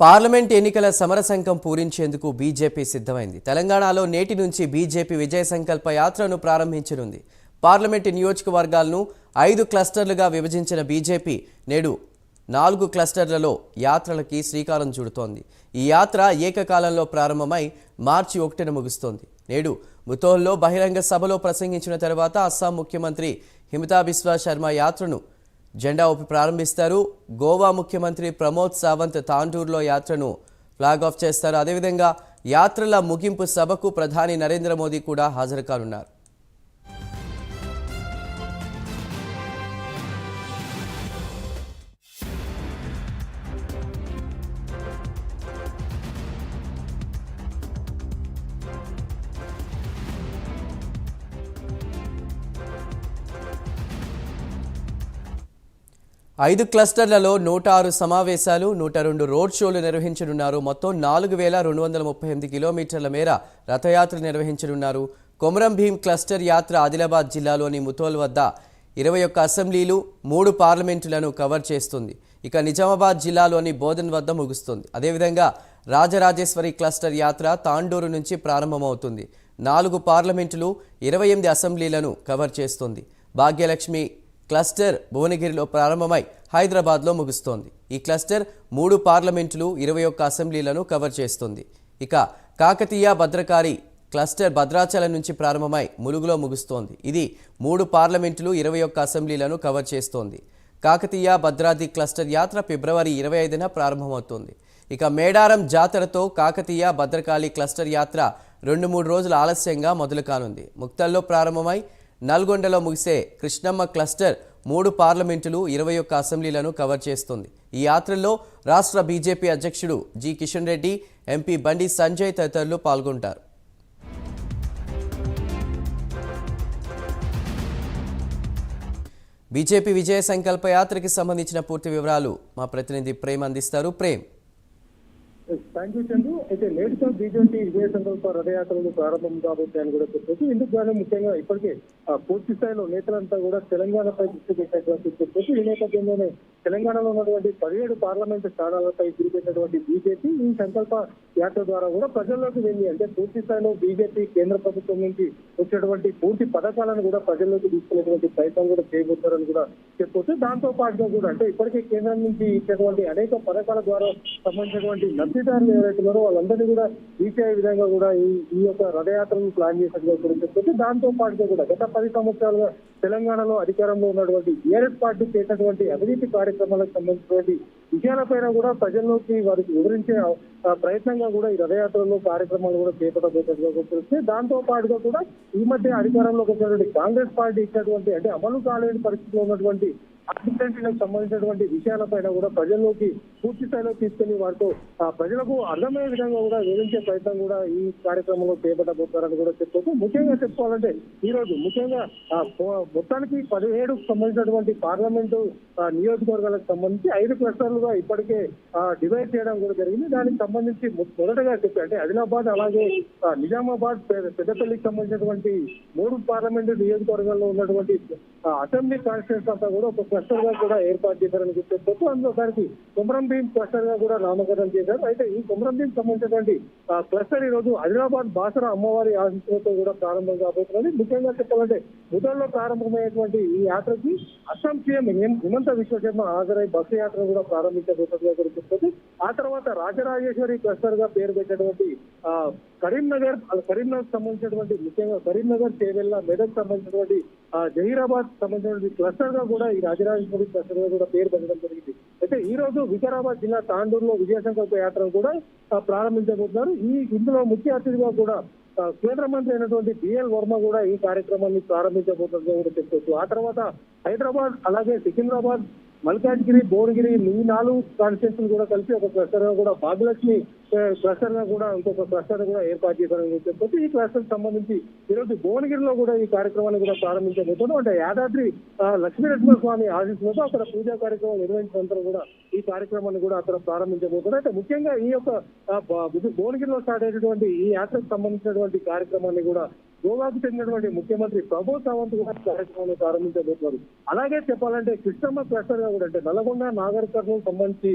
Parliament ఎన్నికల సమరశంకం పూరించేందుకు BJP సిద్ధమైంది. తెలంగాణలో నేటి నుంచి బీజేపీ విజయ సంకల్ప యాత్రను ప్రారంభించనుంది. పార్లమెంటు నియోజకవర్గాలను ఐదు క్లస్టర్లుగా విభజించిన బీజేపీ నేడు నాలుగు క్లస్టర్లలో యాత్రలకి శ్రీకారం చుడుతోంది. ఈ యాత్ర ఏకకాలంలో ప్రారంభమై మార్చి ఒకటిన ముగుస్తోంది. నేడు ముతోల్లో బహిరంగ సభలో ప్రసంగించిన తర్వాత అస్సాం ముఖ్యమంత్రి హిమతా బిస్వా శర్మ యాత్రను జెండా ఊపి ప్రారంభిస్తారు. గోవా ముఖ్యమంత్రి ప్రమోద్ సావంత్ తాండూరులో యాత్రను ఫ్లాగ్ ఆఫ్ చేస్తారు. అదేవిధంగా యాత్రల ముగింపు సభకు ప్రధాని నరేంద్ర మోదీ కూడా హాజరు కానున్నారు. ఐదు క్లస్టర్లలో నూట ఆరు సమావేశాలు నూట రెండు రోడ్ షోలు నిర్వహించనున్నారు. మొత్తం నాలుగు వేల రెండు వందల ముప్పై ఎనిమిది కిలోమీటర్ల మేర రథయాత్ర నిర్వహించనున్నారు. కొమరం భీం క్లస్టర్ యాత్ర ఆదిలాబాద్ జిల్లాలోని ముతోల్ వద్ద ఇరవై ఒక్క అసెంబ్లీలు మూడు పార్లమెంటులను కవర్ చేస్తుంది. ఇక నిజామాబాద్ జిల్లాలోని బోధన్ వద్ద ముగుస్తుంది. అదేవిధంగా రాజరాజేశ్వరి క్లస్టర్ యాత్ర తాండూరు నుంచి ప్రారంభమవుతుంది. నాలుగు పార్లమెంటులు ఇరవై ఎనిమిది అసెంబ్లీలను కవర్ చేస్తుంది. భాగ్యలక్ష్మి క్లస్టర్ భువనగిరిలో ప్రారంభమై హైదరాబాద్లో ముగుస్తోంది. ఈ క్లస్టర్ మూడు పార్లమెంటులు ఇరవై ఒక్క అసెంబ్లీలను కవర్ చేస్తుంది. ఇక కాకతీయ భద్రకారి క్లస్టర్ భద్రాచలం నుంచి ప్రారంభమై ములుగులో ముగుస్తోంది. ఇది మూడు పార్లమెంటులు ఇరవై ఒక్క అసెంబ్లీలను కవర్ చేస్తోంది. కాకతీయ భద్రాద్రి క్లస్టర్ యాత్ర ఫిబ్రవరి ఇరవై ఐదున ప్రారంభమవుతోంది. ఇక మేడారం జాతరతో కాకతీయ భద్రకాళి క్లస్టర్ యాత్ర రెండు మూడు రోజుల ఆలస్యంగా మొదలు కానుంది ముక్తల్లో ప్రారంభమై నల్గొండలో ముగిసే కృష్ణమ్మ క్లస్టర్ మూడు పార్లమెంటులు ఇరవై ఒక్క అసెంబ్లీలను కవర్ చేస్తుంది. ఈ యాత్రలో రాష్ట్ర బీజేపీ అధ్యక్షుడు జి కిషన్ రెడ్డి ఎంపీ బండి సంజయ్ తదితరులు పాల్గొంటారు. బీజేపీ విజయ సంకల్ప యాత్రకి సంబంధించిన పూర్తి వివరాలు మా ప్రతినిధి ప్రేమ్ అందిస్తారు. ప్రేమ్ థ్యాంక్ యూ చందు అయితే నేటితో బీజేపీ విజయ సంకల్ప రథయాత్రలు ప్రారంభం కాబోతాయని కూడా చెప్పొచ్చు. ఇందుకు గాను ముఖ్యంగా ఇప్పటికే ఆ, పూర్తి స్థాయిలో నేతలంతా కూడా తెలంగాణపై దృష్టి పెట్టినటువంటి చెప్పొచ్చు. ఈ నేపథ్యంలోనే తెలంగాణలో ఉన్నటువంటి పదిహేడు పార్లమెంటు స్థానాలపై తిరిగేటటువంటి బీజేపీ ఈ సంకల్ప యాత్ర ద్వారా కూడా ప్రజల్లోకి వెళ్ళి అంటే పూర్తి స్థాయిలో బీజేపీ కేంద్ర ప్రభుత్వం నుంచి వచ్చేటువంటి పూర్తి పథకాలను కూడా ప్రజల్లోకి తీసుకునేటువంటి ప్రయత్నం కూడా చేయబోతారని కూడా చెప్పవచ్చు దాంతో పాటుగా కూడా అంటే ఇప్పటికే కేంద్రం నుంచి ఇచ్చేటువంటి అనేక పథకాల ద్వారా సంబంధించినటువంటి లబ్ధిదారులు ఎవరైతే ఉన్నారో వాళ్ళందరినీ కూడా రీచ్ విధంగా కూడా ఈ ఈ యొక్క రథయాత్రను ప్లాన్ చేసినట్టుగా కూడా చెప్పొచ్చు దాంతో పాటుగా కూడా గత పది సంవత్సరాలుగా తెలంగాణలో అధికారంలో ఉన్నటువంటి బీఆర్ఎస్ పార్టీ చేసినటువంటి అవినీతి కార్యక్రమం కార్యక్రమాలకు సంబంధించినటువంటి విషయాలపైన కూడా ప్రజల్లోకి వారికి వివరించే ప్రయత్నంగా కూడా ఈ రథయాత్రలో కార్యక్రమాలు కూడా చేపట్టబోతున్నట్టుగా కూడా దాంతో పాటుగా కూడా ఈ మధ్య అధికారంలోకి వచ్చినటువంటి కాంగ్రెస్ పార్టీ ఇచ్చినటువంటి అంటే అమలు కాలేని పరిస్థితిలో ఉన్నటువంటి అసిస్టెంట్లకు సంబంధించినటువంటి విషయాలపైన కూడా ప్రజల్లోకి పూర్తి స్థాయిలో తీసుకుని వారితో ఆ, ప్రజలకు అర్థమయ్యే విధంగా కూడా వివరించే ప్రయత్నం కూడా ఈ కార్యక్రమంలో చేపట్టబోతారని కూడా చెప్పొచ్చు ముఖ్యంగా చెప్పుకోవాలంటే ఈ రోజు ముఖ్యంగా మొత్తానికి పదిహేడు సంబంధించినటువంటి పార్లమెంటు నియోజకవర్గాలకు సంబంధించి ఐదు క్లస్టర్లుగా ఇప్పటికే డివైడ్ చేయడం కూడా జరిగింది. దానికి సంబంధించి మొదటగా చెప్పి అంటే ఆదిలాబాద్ అలాగే నిజామాబాద్ పెద్దపల్లికి సంబంధించినటువంటి మూడు పార్లమెంటు నియోజకవర్గాల్లో ఉన్నటువంటి అసెంబ్లీ కాన్స్టిట్యూన్స్ అంతా కూడా ఒక క్లస్టర్గా కూడా ఏర్పాటు చేశారని చెప్పొచ్చు అందులో దానికి కుమరం భీం క్లస్టర్గా కూడా నామకరణం చేశారు. అయితే ఈ కుమరం భీం సంబంధించినటువంటి క్లస్టర్ ఈ రోజు ఆదిలాబాద్ బాసర అమ్మవారి ఆశీస్సులతో కూడా ప్రారంభం కాబోతున్నది. ముఖ్యంగా చెప్పాలంటే బుధంలో ప్రారంభమయ్యేటువంటి ఈ యాత్రకి అస్సాం సీఎం హిమంత విశ్వశర్మ హాజరై బస్సు యాత్ర కూడా ప్రారంభించబోతున్నట్టుగా చెప్తుంది ఆ తర్వాత రాజరాజేశ్వరి క్లస్టర్గా పేరు పెట్టినటువంటి కరీంనగర్ కరీంనగర్ సంబంధించినటువంటి ముఖ్యంగా కరీంనగర్ చేవెళ్ళ మెదక్ సంబంధించినటువంటి జహీరాబాద్ సంబంధించినటువంటి క్లస్టర్గా కూడా ఈ రాజరాజేశ్వరి క్లస్టర్గా కూడా పేరు పెట్టడం జరిగింది. అయితే ఈ రోజు వికారాబాద్ జిల్లా తాండూరులో విజయసంకల్ప యాత్ర యాత్రను కూడా ప్రారంభించబోతున్నారు. ఈ ఇందులో ముఖ్య అతిథిగా కూడా కేంద్ర మంత్రి అయినటువంటి బిఎల్ వర్మ కూడా ఈ కార్యక్రమాన్ని ప్రారంభించబోతున్నట్టుగా కూడా చెప్పొచ్చు ఆ తర్వాత హైదరాబాద్ అలాగే సికింద్రాబాద్ మల్కాజ్గిరి భువనగిరి మీ నాలుగు కాన్స్టిట్యూన్సీలు కూడా కలిసి ఒక క్లస్టర్గా కూడా భాగ్యలక్ష్మి క్లస్టర్గా కూడా ఇంకొక క్లస్టర్ కూడా ఏర్పాటు చేశారని చెప్పొచ్చు. ఈ క్లస్టర్ సంబంధించి ఈ రోజు భువనగిరిలో కూడా ఈ కార్యక్రమాన్ని కూడా ప్రారంభించబోతున్నాం అంటే యాదాద్రి లక్ష్మీనరసింహ స్వామి ఆశిస్తున్నట్టు అక్కడ పూజా కార్యక్రమం నిర్వహించినంతరం కూడా ఈ కార్యక్రమాన్ని కూడా అక్కడ ప్రారంభించబోతున్నారు. అయితే ముఖ్యంగా ఈ యొక్క భువనగిరిలో స్టార్ట్ అయినటువంటి ఈ యాత్రకు సంబంధించినటువంటి కార్యక్రమాన్ని కూడా గోవాకు చెందినటువంటి ముఖ్యమంత్రి ప్రభు సావంత్ కూడా కార్యక్రమాన్ని ప్రారంభించబోతున్నారు. అలాగే చెప్పాలంటే కృష్ణమ్మ క్లస్టర్గా కూడా అంటే నల్గొండ నాగర్ కర్నూలు సంబంధించి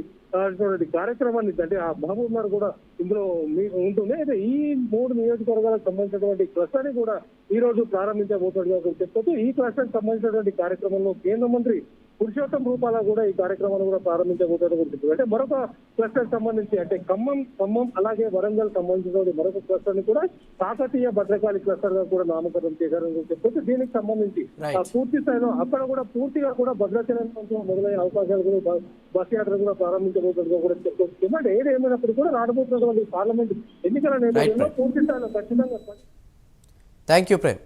కార్యక్రమాన్ని అంటే ఆ మహబూబ్ నగర్ కూడా ఇందులో మీ- ఉంటుంది అయితే ఈ మూడు నియోజకవర్గాలకు సంబంధించినటువంటి క్లస్టర్ని కూడా ఈ రోజు ప్రారంభించబోతున్నట్టుగా చెప్పొచ్చు ఈ క్లస్టర్ సంబంధించినటువంటి కార్యక్రమంలో కేంద్ర మంత్రి పురుషోత్తం రూపాల కూడా ఈ కార్యక్రమాన్ని కూడా ప్రారంభించబోతున్నట్టు కూడా చెప్తుంది అంటే మరొక క్లస్టర్ సంబంధించి అంటే ఖమ్మం ఖమ్మం అలాగే వరంగల్ సంబంధించిన మరొక క్లస్టర్ని కూడా కాకతీయ భద్రకాళి క్లస్టర్గా కూడా నామకరణం చేశారని చెప్పొచ్చు దీనికి సంబంధించి పూర్తి స్థాయిలో అక్కడ కూడా పూర్తిగా కూడా భద్రాచలం మొదలయ్యే అవకాశాలు కూడా బస్ యాత్ర కూడా ప్రారంభించబోతున్నట్టుగా కూడా చెప్పొచ్చు అంటే ఏదేమైనప్పుడు కూడా రాబోతున్నటువంటి పార్లమెంట్ ఎన్నికల నేపథ్యంలో. పూర్తి స్థాయిలో ఖచ్చితంగా థ్యాంక్ యూ ప్రేమ్